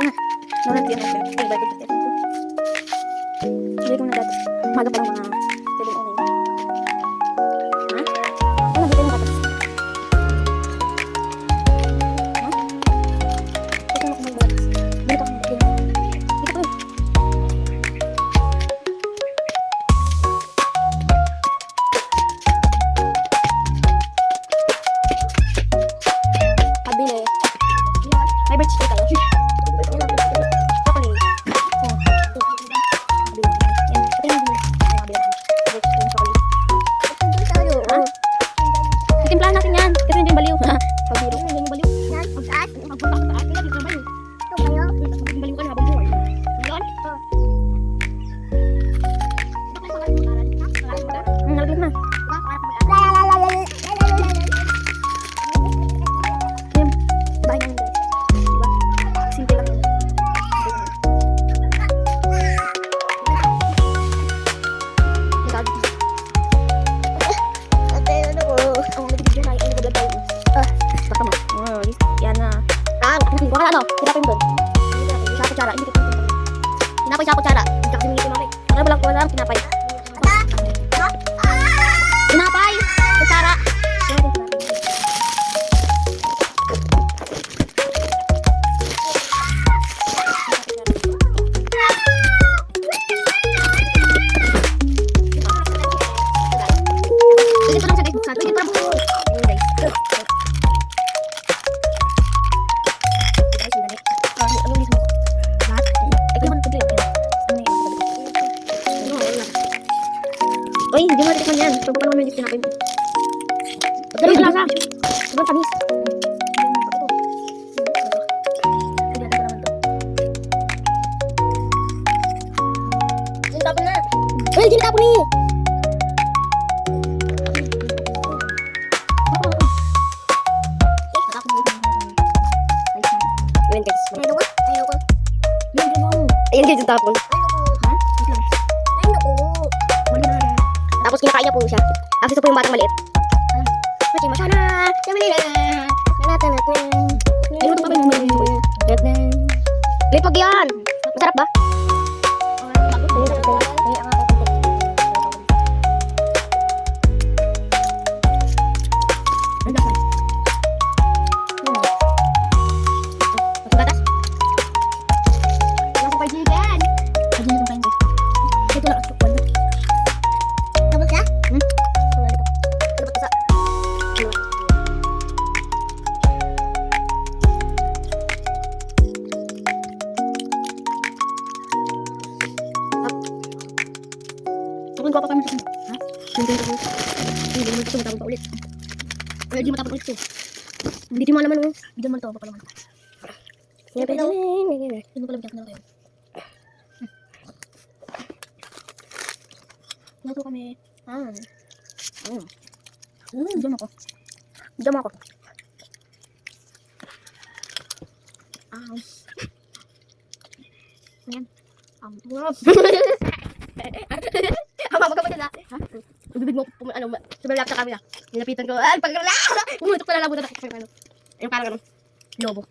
na. Nanati ang Ay, balik ko dito. Balik ko na dati. Maga pa lang mga Titimplahan natin yan. Kasi hindi yung baliw. Pabiro. Hindi yung baliw. Pagpunta sa taas. Hindi yung baliw. Maging baliw ka na habang buhay. Ngayon? Hmm, ano, hirapin doon. Sa kutsara, hindi ko pinapin. Tinapay sa kutsara. Hindi kasi mingi mami. Wala walang wala tinapay. Tinapay! Uy, hindi mo natikman yan. Pag pa naman yung tinapay mo. Dali ka. Sobrang tamis. Na. Uy, tinapon ni. Ayan guys. Ayan guys, yung tapon. Tapos kinakain niya po siya. Tapos ito po yung batang maliit. Kasi masyana. Limutan pa ba yung maliit? Liit pag yan. Masarap ba? Ang Turun ko apa kami turun? Ha? Turun ko. Hindi mo ito matapon pa ulit. Wala di matapon ulit ito. Hindi di mo alaman mo. Hindi mo ito pa pala man. Yan pa daw. Hindi mo pala biyak na kayo. Nato kami. Ah. Mm. Mm, jam ako. Jam ako. Ah. Yan. Um, mo, pum, ano, sumalap sa camera. Nilapitan ko, ay, pag, umutok pa na labutan ako. Ano, yung parang ano, lobo.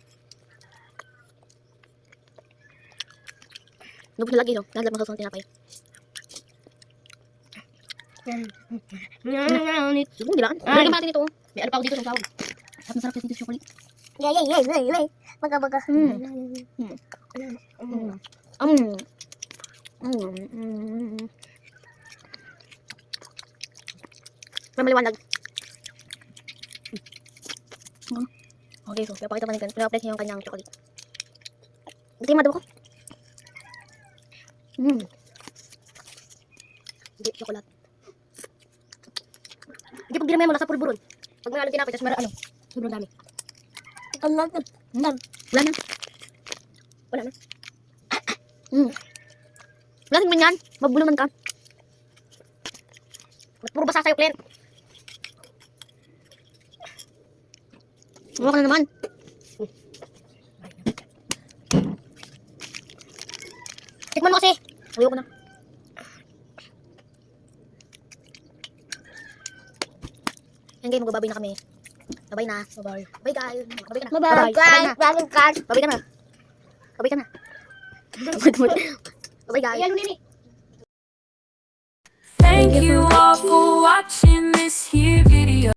Lobo na lagi, no? Lahat lang masasang tinapay. Siguro, di lang. Ay, ka ito. May ano pa ako dito sa tawag. At masarap kasi dito chocolate. Mm. Mm. Mm. Mm. Mm. Mm. May maliwanag. Mm. Okay, so, pinapakita pa niya, pinapakita niya yung kanyang chocolate. Buti yung ko. Mm. Hindi, chocolate. Hindi pag dinamay mo, nasa pulburon. Pag may along tinapay, tapos meron ano, sobrang dami. Wala na. Wala na. Wala na. Mm. Wala man yan. Mabulunan ka. Puro basa sa'yo, Claire? Ka na naman? Tikman mo kasi. Ayoko na. Yan guys, magbabay na kami. Babay na. Babay. Babay guys. Babay ka na. Babay. Babay na. Babay ka na. Babay ka na. Babay ka na. Babay guys. Thank you all for watching this here video.